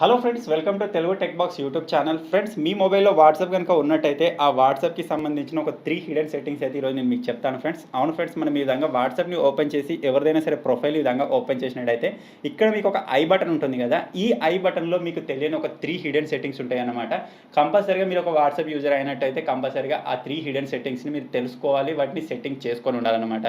Hello friends welcome to Telugu tech box YouTube channel. Friends మీ మొబైల్లో WhatsApp కనుక ఉన్నట్టయితే ఆ వాట్సాప్కి సంబంధించిన ఒక త్రీ హిడెన్ సెట్టింగ్స్ అయితే ఈరోజు నేను మీకు చెప్తాను ఫ్రెండ్స్. అవును ఫ్రెండ్స్ మనం ఈ విధంగా వాట్సాప్ని ఓపెన్ చేసి ఎవరిదైనా సరే ప్రొఫైల్ ఈ విధంగా ఓపెన్ చేసినట్టయితే ఇక్కడ మీకు ఒక ఐ బటన్ ఉంటుంది కదా ఈ ఐ బటన్లో మీకు తెలియని ఒక త్రీ హిడెన్ సెట్టింగ్స్ ఉంటాయి అన్నమాట. కంపల్సరీగా మీరు ఒక వాట్సాప్ యూజర్ అయినట్టయితే కంపల్సరీగా ఆ త్రీ హిడెన్ సెట్టింగ్స్ని మీరు తెలుసుకోవాలి వాటిని సెట్టింగ్ చేసుకొని ఉండాలన్నమాట.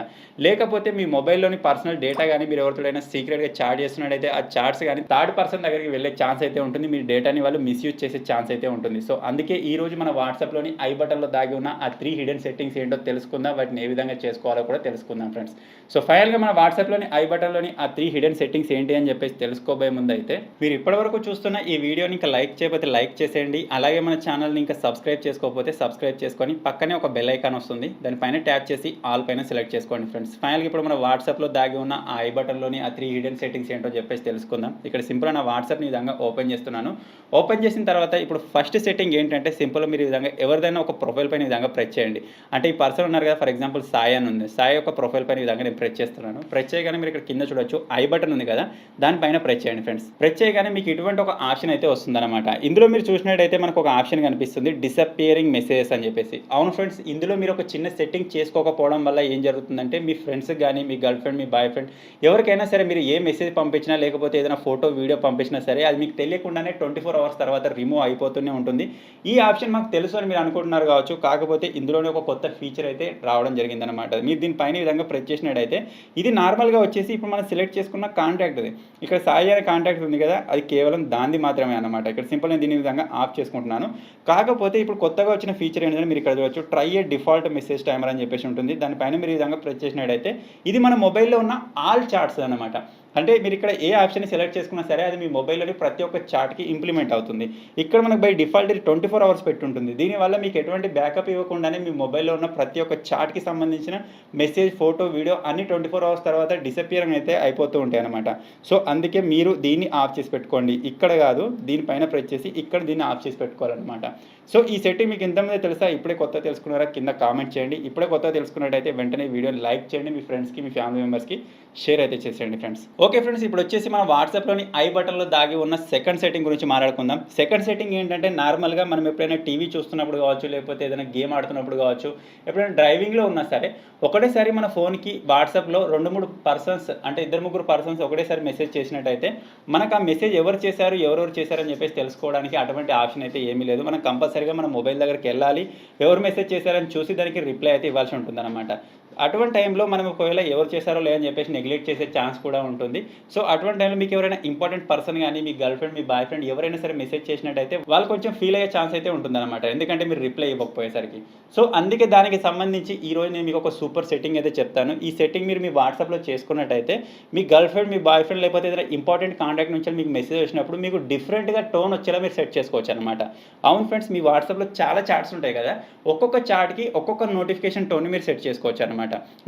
లేకపోతే మీ మొబైల్లోని పర్సనల్ డేటా కానీ మీరు ఎవరితోడైనా సీక్రెట్గా చాట్ చేస్తున్నట్టయితే ఆ చాట్స్ కానీ థర్డ్ పర్సన్ దగ్గరికి వెళ్ళే ఛాన్స్ అయితే ఉంటుంది. మీ డేటాని వాళ్ళు మిస్యూజ్ చేసే ఛాన్స్ అయితే ఉంటుంది. సో అందుకే ఈ రోజు మన వాట్సాప్లోని ఐ బటన్లో దాగి ఉన్న ఆ త్రీ హిడెన్ సెట్టింగ్స్ ఏంటో తెలుసుకుందాం. వాటిని ఏ విధంగా చేసుకోవాలో కూడా తెలుసుకుందాం ఫ్రెండ్స్ సో ఫైనల్గా మన వాట్సాప్లోని ఐ బటన్లోని ఆ త్రీ హిడెన్ సెట్టింగ్స్ ఏంటి అని చెప్పేసి తెలుసుకోబోయే ముందు అయితే మీరు ఇప్పటివరకు చూస్తున్న ఈ వీడియోని ఇంకా లైక్ చేయకపోతే లైక్ చేసేయండి. అలాగే మన ఛానల్ని ఇంకా సబ్స్క్రైబ్ చేసుకోకపోతే సబ్స్క్రైబ్ చేసుకొని పక్కనే ఒక బెల్ ఐకాన్ వస్తుంది. దానిపైన ట్యాప్ చేసి ఆల్ పైన సెలెక్ట్ చేసుకోండి ఫ్రెండ్స్ ఫైనల్గా ఇప్పుడు మన వాట్సాప్లో దాగి ఉన్న ఆ ఐ బటన్లోని ఆ త్రీ హిడెన్ సెట్టింగ్స్ ఏంటో చెప్పేసి తెలుసుకుందాం. ఇక్కడ సింపుల్ నా వాట్సాప్ని విధంగా ఓపెన్ చేస్తున్నాను. ఓపెన్ చేసిన తర్వాత ఇప్పుడు ఫస్ట్ సెట్టింగ్ ఏంటంటే సింపుల్ మీరు విధంగా ఎవరిదైనా ఒక ప్రొఫైల్ పైన విధంగా ప్రెస్ చేయండి. అంటే ఈ పర్సన్ ఉన్నారు కదా ఫర్ ఎగ్జాంపుల్ సాయి అని ఉంది. సాయి యొక్క ప్రొఫైల్ పైన విధంగా నేను ప్రెస్ చేస్తున్నాను. ప్రెస్ చేయగానే మీరు ఇక్కడ కింద చూడొచ్చు ఐ బటన్ ఉంది కదా దానిపైన ప్రెస్ చేయండి ఫ్రెండ్స్. ప్రెస్ చేయగానే మీకు ఇటువంటి ఒక ఆప్షన్ అయితే వస్తుందన్నమాట. ఇందులో మీరు చూసినట్టయితే మనకు ఒక ఆప్షన్ కనిపిస్తుంది డిసప్పియరింగ్ మెసేజెస్ అని చెప్పేసి. అవును ఫ్రెండ్స్ ఇందులో మీరు ఒక చిన్న సెట్టింగ్ చేసుకోకపోవడం వల్ల ఏం జరుగుతుందంటే మీ ఫ్రెండ్స్ కానీ మీ గర్ల్ ఫ్రెండ్ మీ బాయ్ ఫ్రెండ్ ఎవరికైనా సరే మీరు ఏ మెసేజ్ పంపించినా లేకపోతే ఏదైనా ఫోటో వీడియో పంపించినా సరే అది మీకు తెలియకుండానే ట్వంటీ ఫోర్ అవర్స్ తర్వాత రిమూవ్ అయిపోతూనే ఉంటుంది. ఈ ఆప్షన్ మాకు తెలుసు అని మీరు అనుకుంటున్నారు కావచ్చు. కాకపోతే ఇందులోనే ఒక కొత్త ఫీచర్ అయితే రావడం జరిగిందనమాట మీరు దీనిపైన విధంగా ప్రెస్ చేసినట్టయితే ఇది నార్మల్గా వచ్చేసి ఇప్పుడు మనం సెలెక్ట్ చేసుకున్న కాంటాక్ట్ అది ఇక్కడ సాయి అనే కాంటాక్ట్ ఉంది కదా అది కేవలం దాంది మాత్రమే అనమాట ఇక్కడ సింపుల్ నేను దీని విధంగా ఆఫ్ చేసుకుంటున్నాను. కాకపోతే ఇప్పుడు కొత్తగా వచ్చిన ఫీచర్ ఏంటంటే మీరు ఇక్కడ చూడవచ్చు try a default message timer అని చెప్పేసి ఉంటుంది. దానిపైన మీరు ఈ విధంగా ప్రెస్ చేసినట్టయితే ఇది మన మొబైల్లో ఉన్న ఆల్ చార్ట్స్ అనమాట అంటే మీరు ఇక్కడ ఏ ఆప్షన్ సెలెక్ట్ చేసుకున్నా సరే అది మీ మొబైల్లోని ప్రతి ఒక్క చాట్కి ఇంప్లిమెంట్ అవుతుంది. ఇక్కడ మనకు బై డిఫాల్ట్ ఇది ట్వంటీ ఫోర్ అవర్స్ పెట్టుంటుంది. దీనివల్ల మీకు ఎటువంటి బ్యాకప్ ఇవ్వకుండానే మీ మొబైల్లో ఉన్న ప్రతి ఒక్క చాట్కి సంబంధించిన మెసేజ్ ఫోటో వీడియో అన్ని ట్వంటీ ఫోర్ అవర్స్ తర్వాత డిసపియర్ అయితే అయిపోతూ ఉంటాయి అనమాట సో అందుకే మీరు దీన్ని ఆఫ్ చేసి పెట్టుకోండి. ఇక్కడ కాదు దీనిపైన ప్రెస్ చేసి ఇక్కడ దీన్ని ఆఫ్ చేసి పెట్టుకోవాలన్నమాట. సో ఈ సెట్టింగ్ మీకు ఇంతమంది తెలుసా? ఇప్పుడే కొత్త తెలుసుకున్నారా? కింద కామెంట్ చేయండి. ఇప్పుడే కొత్త తెలుసుకున్నట్టయితే వెంటనే వీడియోని లైక్ చేయండి మీ ఫ్రెండ్స్కి మీ ఫ్యామిలీ మెంబర్స్కి షేర్ అయితే చేసేయండి ఫ్రెండ్స్. ఓకే ఫ్రెండ్స్ ఇప్పుడు వచ్చేసి మనం వాట్సాప్లోని ఐ బటన్లో దాగి ఉన్న సెకండ్ సెట్టింగ్ గురించి మాట్లాడుకుందాం. సెకండ్ సెట్టింగ్ ఏంటంటే నార్మల్గా మనం ఎప్పుడైనా టీవీ చూస్తున్నప్పుడు కావచ్చు లేకపోతే ఏదైనా గేమ్ ఆడుతున్నప్పుడు కావచ్చు ఎప్పుడైనా డ్రైవింగ్లో ఉన్నా సరే ఒకటేసారి మన ఫోన్కి వాట్సాప్లో రెండు మూడు పర్సన్స్ అంటే ఇద్దరు ముగ్గురు పర్సన్స్ ఒకటేసారి మెసేజ్ చేసినట్టయితే మనకు ఆ మెసేజ్ ఎవరు చేశారు ఎవరెవరు చేశారని చెప్పేసి తెలుసుకోవడానికి అటువంటి ఆప్షన్ అయితే ఏమీ లేదు. మనం కంపల్సరీగా మన మొబైల్ దగ్గరికి వెళ్ళాలి ఎవరు మెసేజ్ చేశారని చూసి దానికి రిప్లై అయితే ఇవ్వాల్సి ఉంటుందన్నమాట. అటువంటి టైంలో మనం ఒకవేళ ఎవరు చేశారో లేదని చెప్పేసి నెగ్లెక్ట్ చేసే ఛాన్స్ కూడా ఉంటుంది. సో అటువంటి టైంలో మీకు ఎవరైనా ఇంపార్టెంట్ పర్సన్ కానీ మీ గర్ల్ ఫ్రెండ్ మీ బాయ్ ఫ్రెండ్ ఎవరైనా సరే మెసేజ్ చేసినట్టయితే వాళ్ళు కొంచెం ఫీల్ అయ్యే ఛాన్స్ అయితే ఉంటుందన్నమాట. ఎందుకంటే మీరు రిప్లై ఇవ్వకపోయేసరికి. సో అందుకే దానికి సంబంధించి ఈరోజు నేను మీకు ఒక సూపర్ సెట్టింగ్ అయితే చెప్తాను. ఈ సెట్టింగ్ మీరు మీ వాట్సాప్లో చేసుకున్నట్టయితే మీ గర్ల్ ఫ్రెండ్ మీ బాయ్ ఫ్రెండ్ లేకపోతే ఏదైనా ఇంపార్టెంట్ కాంటాక్ట్ నుంచి మీకు మెసేజ్ వచ్చినప్పుడు మీకు డిఫరెంట్గా టోన్ వచ్చేలా మీరు సెట్ చేసుకోవచ్చు అనమాట అవును ఫ్రెండ్స్ మీ వాట్సాప్లో చాలా చాట్స్ ఉంటాయి కదా. ఒక్కొక్క చాట్కి ఒక్కొక్క నోటిఫికేషన్ టోన్ మీరు సెట్ చేసుకోవచ్చు అనమాట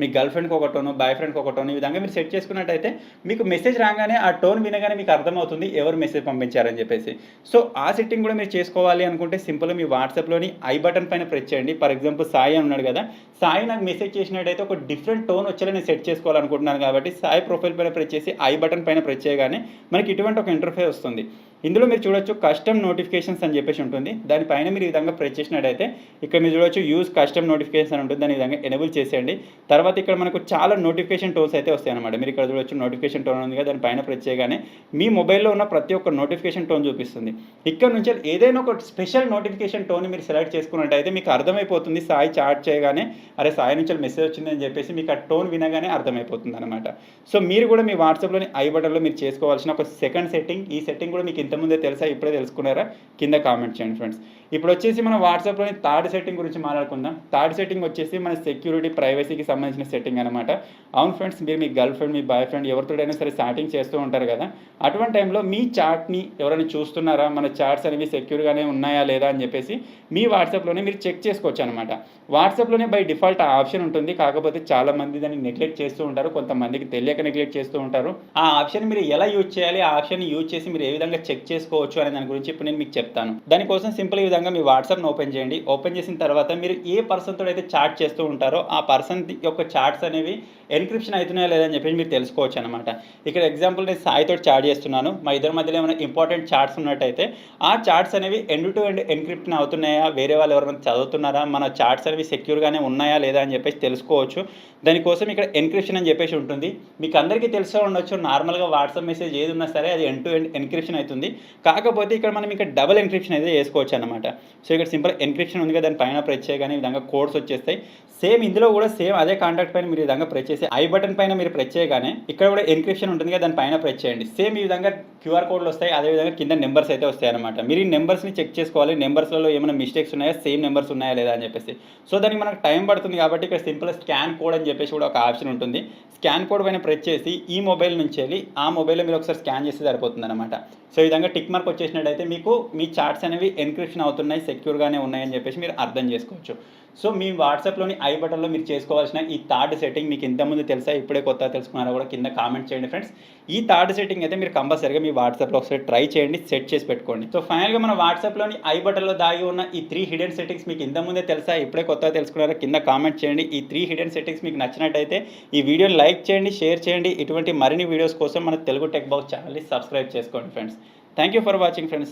మీ గర్ల్ ఫ్రెండ్కి ఒక టోను బాయ్ ఫ్రెండ్కి ఒక టోన్ ఈ విధంగా మీరు సెట్ చేసుకున్నట్టయితే మీకు మెసేజ్ రాగానే ఆ టోన్ వినగానే మీకు అర్థమవుతుంది ఎవరు మెసేజ్ పంపించారని చెప్పేసి. సో ఆ సెట్టింగ్ కూడా మీరు చేసుకోవాలి అనుకుంటే సింపుల్ మీ వాట్సాప్లోని ఐ బటన్ పైన ప్రెస్ చేయండి. ఫర్ ఎగ్జాంపుల్ సాయి అని ఉన్నాడు కదా సాయి నాకు మెసేజ్ చేసినట్టయితే ఒక డిఫరెంట్ టోన్ వచ్చేలా నేను సెట్ చేసుకోవాలనుకుంటున్నాను కాబట్టి సాయి ప్రొఫైల్ పైన ప్రెస్ చేసి ఐ బటన్ పైన ప్రెస్ చేయగానే మనకి ఇటువంటి ఒక ఇంటర్ఫేస్ వస్తుంది. ఇందులో మీరు చూడొచ్చు కస్టమ్ నోటిఫికేషన్స్ అని చెప్పేసి ఉంటుంది. దానిపైన మీరు ఈ విధంగా ప్రెస్ చేసినట్టయితే ఇక్కడ మీరు చూడొచ్చు యూజ్ కస్టమ్ నోటిఫికేషన్ అని ఉంటుంది. దాని విధంగా ఎనేబుల్ చేసేయండి. తర్వాత ఇక్కడ మనకు చాలా నోటిఫికేషన్ టోన్స్ అయితే వస్తాయి అనమాట మీరు ఇక్కడ చూడొచ్చు నోటిఫికేషన్ టోన్ ఉంది కదా దానిపైన ప్రెస్ చేయగానే మీ మొబైల్లో ఉన్న ప్రతి ఒక్క నోటిఫికేషన్ టోన్ చూపిస్తుంది. ఇక్కడ నుంచి ఏదైనా ఒక స్పెషల్ నోటిఫికేషన్ టోన్ మీరు సెలెక్ట్ చేసుకున్నట్టయితే మీకు అర్థమైపోతుంది. సాయి చాట్ చేయగానే అరే సాయి నుంచి మెసేజ్ వచ్చిందని చెప్పేసి మీకు ఆ టోన్ వినగానే అర్థమైపోతుంది అనమాట సో మీరు కూడా మీ వాట్సాప్లోని ఐ బటన్లో మీరు చేసుకోవాల్సిన ఒక సెకండ్ సెట్టింగ్ ఈ సెట్టింగ్ కూడా మీకు ఇంతకుముందే తెలుసా ఇప్పుడే తెలుసుకున్నారా? కింద కామెంట్ చేయండి ఫ్రెండ్స్ ఇప్పుడు వచ్చేసి మనం వాట్సాప్లోని థర్డ్ సెట్టింగ్ గురించి మాట్లాడుకుందాం. థర్డ్ సెట్టింగ్ వచ్చేసి మన సెక్యూరిటీ ప్రైవసీకి సంబంధించిన సెట్టింగ్ అనమాట అవును ఫ్రెండ్స్ మీరు మీ గర్ల్ ఫ్రెండ్ మీ బాయ్ ఫ్రెండ్ ఎవరితోడైనా సరే చాటింగ్ చేస్తూ ఉంటారు కదా? అటువంటి టైంలో మీ చాట్ని ఎవరైనా చూస్తున్నారా? మన చాట్స్ అనేవి సెక్యూర్గానే ఉన్నాయా లేదా అని చెప్పేసి మీ వాట్సాప్లోనే మీరు చెక్ చేసుకోవచ్చు అనమాట వాట్సాప్లోనే బై డిఫాల్ట్ ఆప్షన్ ఉంటుంది. కాకపోతే చాలా మంది దాన్ని నెగ్లెక్ట్ చేస్తూ ఉంటారు. కొంతమందికి తెలియక నెగ్లెక్ట్ చేస్తూ ఉంటారు. ఆ ఆప్షన్ మీరు ఎలా యూజ్ చేయాలి? ఆ ఆప్షన్ యూజ్ చేసి మీరు ఏ విధంగా చెక్ చెక్ చేసుకోవచ్చు అనే దాని గురించి ఇప్పుడు నేను మీకు చెప్తాను. దానికోసం సింపుల్ ఈ విధంగా మీ వాట్సాప్ను ఓపెన్ చేయండి. ఓపెన్ చేసిన తర్వాత మీరు ఏ పర్సన్తో అయితే చాట్ చేస్తూ ఉంటారో ఆ పర్సన్ యొక్క చాట్స్ అనేవి ఎన్క్రిప్షన్ అవుతున్నాయా లేదని చెప్పేసి మీరు తెలుసుకోవచ్చు అనమాట ఇక్కడ ఎగ్జాంపుల్ నేను సాయితో చాట్ చేస్తున్నాను. మా ఇద్దరి మధ్యలో ఏమైనా ఇంపార్టెంట్ చాట్స్ ఉన్నట్టయితే ఆ చాట్స్ అనేవి ఎండ్ టు ఎండ్ ఎన్క్రిప్షన్ అవుతున్నాయా? వేరే వాళ్ళు ఎవరైనా చదువుతున్నారా? మన చాట్స్ అనేవి సెక్యూర్గానే ఉన్నాయా లేదా అని చెప్పేసి తెలుసుకోవచ్చు. దానికోసం ఇక్కడ ఎన్క్రిప్షన్ అని చెప్పేసి ఉంటుంది. మీకు అందరికీ తెలిసే ఉండొచ్చు. నార్మల్గా వాట్సాప్ మెసేజ్ ఏది ఉన్నా సరే అది ఎండ్ టు ఎండ్ ఎన్క్రిప్షన్ అవుతుంది. కాకపోతే ఇక్కడ మనం ఇక్కడ డబుల్ ఎన్క్రిప్షన్ అయితే చేసుకోవచ్చు అనమాట సో ఇక్కడ సింపుల్ ఎన్క్రిప్షన్ ఉంది కదా దాని పైన ప్రెస్ చేయగానే ఈ విధంగా కోడ్స్ వచ్చేస్తాయి. సేమ్ ఇందులో కూడా సేమ్ అదే కాంటాక్ట్ పైన మీరు ఈ విధంగా ప్రెస్ చేసి ఐ బటన్ పైన మీరు ప్రెస్ చేయగానే ఇక్కడ కూడా ఎన్క్రిప్షన్ ఉంటుంది కదా దాని పైన ప్రెస్ చేయండి. సేమ్ ఈ విధంగా క్యూఆర్ కోడ్లు వస్తాయి అదే విధంగా కింద నెంబర్స్ అయితే వస్తాయి అనమాట మీరు ఈ నెంబర్స్ని చెక్ చేసుకోవాలి. నెంబర్స్లలో ఏమైనా మిస్టేక్స్ ఉన్నాయా? సేమ్ నెంబర్స్ ఉన్నాయా లేదా అని చెప్పేసి. సో దానికి మనకు టైం పడుతుంది కాబట్టి ఇక్కడ సింపుల్ స్కాన్ కోడ్ అని చెప్పేసి కూడా ఒక ఆప్షన్ ఉంటుంది. స్కాన్ కోడ్ పైన ప్రెస్ చేసి ఈ మొబైల్ నుంచి వెళ్ళి ఆ మొబైల్లో మీరు ఒకసారి స్కాన్ చేస్తే సరిపోతుంది అనమాట సో ఈ విధంగా టిక్ మార్క్ వచ్చేసినట్టయితే మీకు మీ చార్ట్స్ అనేవి ఎన్క్రిప్షన్ అవుతున్నాయి సెక్యూర్గానే ఉన్నాయని చెప్పేసి మీరు అర్థం చేసుకోవచ్చు. సో మీ వాట్సాప్లోని ఐ బటన్లో మీరు చేసుకోవాల్సిన ఈ థర్డ్ సెట్టింగ్ మీకు ఇంతకుముందు తెలుసా ఇప్పుడే కొత్తగా తెలుసుకున్నారో కూడా కింద కామెంట్ చేయండి ఫ్రెండ్స్. ఈ థర్డ్ సెట్టింగ్ అయితే మీరు కంపల్సరీగా మీ వాట్సాప్లో ఒకసారి ట్రై చేయండి సెట్ చేసి పెట్టుకోండి. సో ఫైనల్గా మన వాట్సాప్లోని ఐ బటన్లో దాగి ఉన్న ఈ త్రీ హిడెన్ సెట్టింగ్స్ మీకు ఇంతకుముందే తెలుసా ఇప్పుడే కొత్తగా తెలుసుకున్నారో కింద కామెంట్ చేయండి. ఈ త్రీ హిడెన్ సెట్టింగ్స్ మీకు నచ్చినట్టయితే ఈ వీడియోని లైక్ చేయండి షేర్ చేయండి. ఇటువంటి మరిన్ని వీడియోస్ కోసం మన తెలుగు టెక్ బాక్స్ ఛానల్ని సబ్స్క్రైబ్ చేసుకోండి friends. Thank you for watching friends.